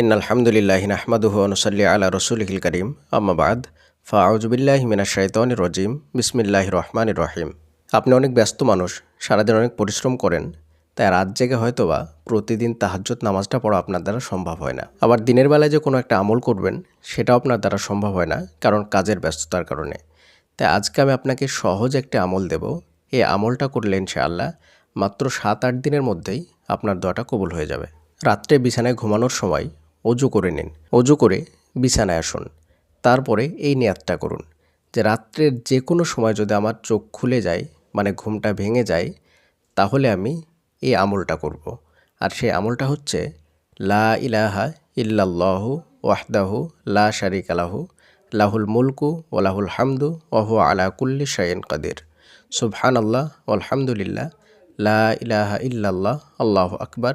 In আলহামদুলিল্লাহ নাহমাদুহু অনুসল্লি আলা রসুলহিল করিম। আম্মাবাদ ফাউজবিল্লাহ মিনা শাইতন রজিম। বিসমিল্লাহ রহমান রহিম। আপনি অনেক ব্যস্ত মানুষ, সারাদিন অনেক পরিশ্রম করেন, তাই রাত জেগে হয়তো বা প্রতিদিন তাহাজ্জত নামাজটা পড়া আপনার দ্বারা সম্ভব হয় না। আবার দিনের বেলায় যে কোনো একটা আমল করবেন, সেটাও আপনার দ্বারা সম্ভব হয় না, কারণ কাজের ব্যস্ততার কারণে। তাই আজকে আমি আপনাকে সহজ একটা আমল দেব। এই আমলটা করলেন করলে ইনশাআল্লাহ মাত্র সাত আট দিনের মধ্যেই আপনার দোয়াটা কবুল হয়ে যাবে। রাত্রে বিছানায় ঘুমানোর সময় অজু করে নিন। অজু করে বিছানায় আসুন। তারপরে এই নিয়াতটা করুন যে রাত্রের যে কোনো সময় যদি আমার চোখ খুলে যায় মানে ঘুমটা ভেঙে যায়, তাহলে আমি এই আমলটা করব। আর সেই আমলটা হচ্ছে, লা ইলাহা ইল্লাল্লাহু ওয়াহদাহু লা শারিক আলাহু লাহুল মুলকু ও লাহুল হামদু ওহু আলা কুল্লি শাইন কাদের। সুবহান আল্লাহ আলহামদুলিল্লাহ লা ইলাহা ইল্লাল্লাহ, আল্লাহ আকবার।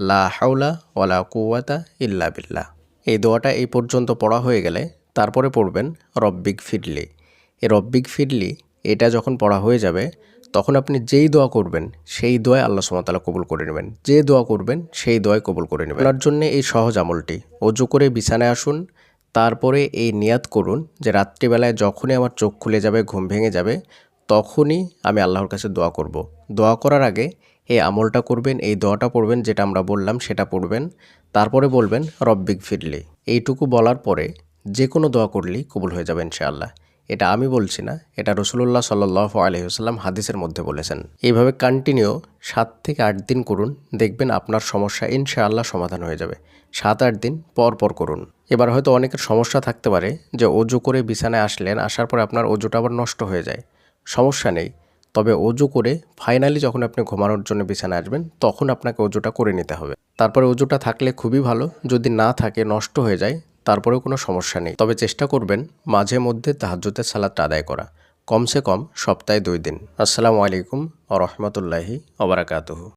লা হাওলা ওয়ালা কুওয়াতা ইল্লা বিল্লাহ। এই দোয়াটা এই পর্যন্ত পড়া হয়ে গেলে তারপরে পড়বেন রব্বিক ফিরলি। এই রব্বিক ফিরলি, এটা যখন পড়া হয়ে যাবে, তখন আপনি যেই দোয়া করবেন, সেই দোয়ায় আল্লাহ সুমতালা কবুল করে নেবেন। যে দোয়া করবেন, সেই দোয়ায় কবুল করে নেবেন। আপনার জন্য এই সহজ আমলটি, অজু করে বিছানায় আসুন, তারপরে এই নিয়াত করুন যে রাত্রিবেলায় যখনই আমার চোখ খুলে যাবে, ঘুম ভেঙে যাবে, তখনই আমি আল্লাহর কাছে দোয়া করব। দোয়া করার আগে এই আমলটা করবেন, এই দোয়াটা পড়বেন, যেটা আমরা বললাম সেটা পড়বেন। তারপরে বলবেন, রব্বিক ফিরলি। এইটুকু বলার পরে যে কোনো দোয়া করলেই কবুল হয়ে যাবে ইনশাআল্লাহ। এটা আমি বলছি না, এটা রসুল্লাহ সাল্লাহ আলহিহাস্লাম হাদিসের মধ্যে বলেছেন। এইভাবে কন্টিনিউ সাত থেকে আট দিন করুন, দেখবেন আপনার সমস্যা ইনশাআল্লাহ সমাধান হয়ে যাবে। সাত, আট দিন পর পর করুন। এবার হয়তো অনেকের সমস্যা থাকতে পারে যে অজু করে বিছানায় আসলেন, আসার পরে আপনার অজুটা আবার নষ্ট হয়ে যায়। সমস্যা নেই। তবে অজু করে ফাইনালি যখন আপনি ঘুমানোর জন্য বিছানায় আসবেন, তখন আপনাকে অজুটা করে নিতে হবে। তারপরে অজুটা থাকলে খুবই ভালো, যদি না থাকে, নষ্ট হয়ে যায়, তারপরেও কোনো সমস্যা নেই। তবে চেষ্টা করবেন মাঝে মধ্যে তাহাজুতের সালাদটা আদায় করা। কমসে কম সপ্তাহে দুই দিন। আসসালামু আলাইকুম আ রহমতুল্লাহি অবরাকাতহু